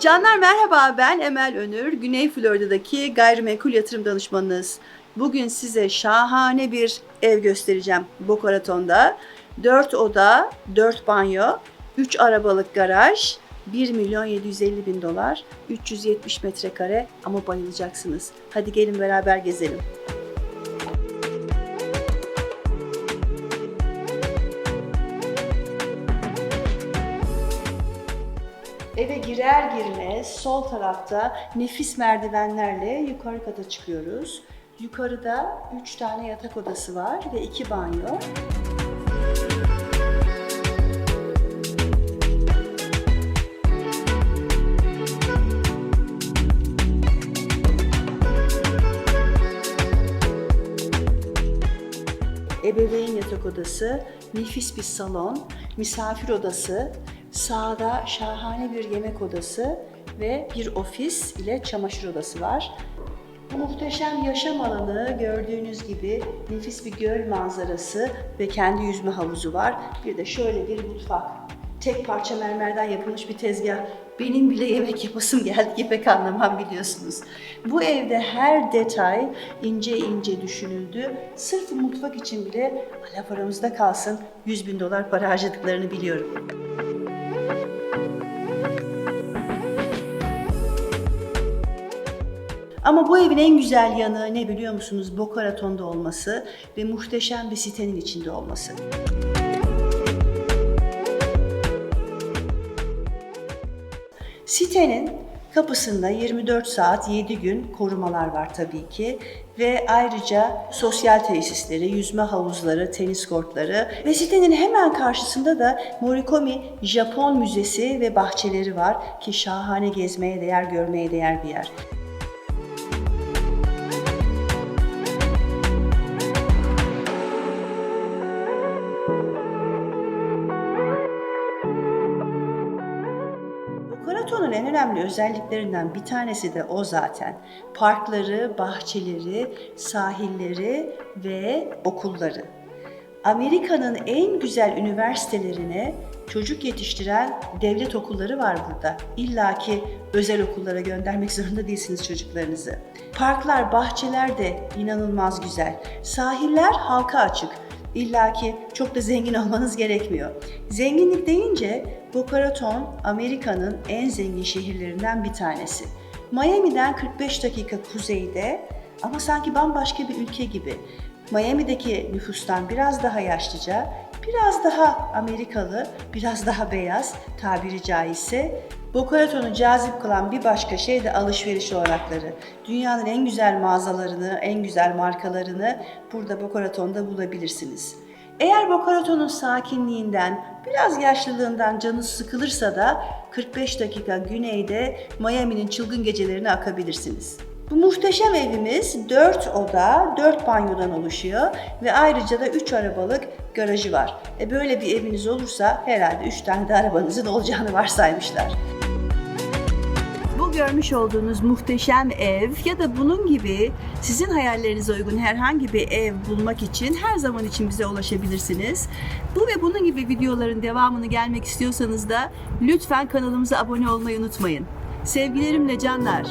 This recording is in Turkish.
Canlar merhaba ben Emel Önür. Güney Florida'daki gayrimenkul yatırım danışmanınız. Bugün size şahane bir ev göstereceğim Boca Raton'da. 4 oda, 4 banyo, 3 arabalık garaj, 1 milyon 750 bin dolar, 370 metrekare ama bayılacaksınız. Hadi gelin beraber gezelim. Eve girer girmez sol tarafta nefis merdivenlerle yukarı kata çıkıyoruz. Yukarıda 3 tane yatak odası var ve 2 banyo. Ebeveyn yatak odası, nefis bir salon, misafir odası, sağda şahane bir yemek odası ve bir ofis ile çamaşır odası var. Bu muhteşem yaşam alanı gördüğünüz gibi nefis bir göl manzarası ve kendi yüzme havuzu var. Bir de şöyle bir mutfak. Tek parça mermerden yapılmış bir tezgah. Benim bile yemek yapasım geldi ki pek anlamam biliyorsunuz. Bu evde her detay ince ince düşünüldü. Sırf mutfak için bile laf aramızda kalsın 100 bin dolar para harcadıklarını biliyorum. Ama bu evin en güzel yanı ne biliyor musunuz? Boca Raton'da olması ve muhteşem bir sitenin içinde olması. Sitenin kapısında 24 saat 7 gün korumalar var tabii ki ve ayrıca sosyal tesisleri, yüzme havuzları, tenis kortları ve sitenin hemen karşısında da Morikomi Japon Müzesi ve bahçeleri var ki şahane gezmeye değer, görmeye değer bir yer. En önemli özelliklerinden bir tanesi de o zaten. Parkları, bahçeleri, sahilleri ve okulları. Amerika'nın en güzel üniversitelerine çocuk yetiştiren devlet okulları var burada. İlla ki özel okullara göndermek zorunda değilsiniz çocuklarınızı. Parklar, bahçeler de inanılmaz güzel. Sahiller halka açık. İlla ki çok da zengin olmanız gerekmiyor. Zenginlik deyince Boca Raton Amerika'nın en zengin şehirlerinden bir tanesi. Miami'den 45 dakika kuzeyde ama sanki bambaşka bir ülke gibi. Miami'deki nüfustan biraz daha yaşlıca, biraz daha Amerikalı, biraz daha beyaz tabiri caizse Boca Raton'u cazip kılan bir başka şey de alışveriş olanakları. Dünyanın en güzel mağazalarını, en güzel markalarını burada Boca Raton'da bulabilirsiniz. Eğer Boca Raton'un sakinliğinden, biraz yaşlılığından canınız sıkılırsa da 45 dakika güneyde Miami'nin çılgın gecelerine akabilirsiniz. Bu muhteşem evimiz 4 oda, 4 banyodan oluşuyor ve ayrıca da 3 arabalık garajı var. E böyle bir eviniz olursa herhalde 3 tane de arabanızın olacağını varsaymışlar. Görmüş olduğunuz muhteşem ev ya da bunun gibi sizin hayallerinize uygun herhangi bir ev bulmak için her zaman için bize ulaşabilirsiniz. Bu ve bunun gibi videoların devamını gelmek istiyorsanız da lütfen kanalımıza abone olmayı unutmayın. Sevgilerimle canlar.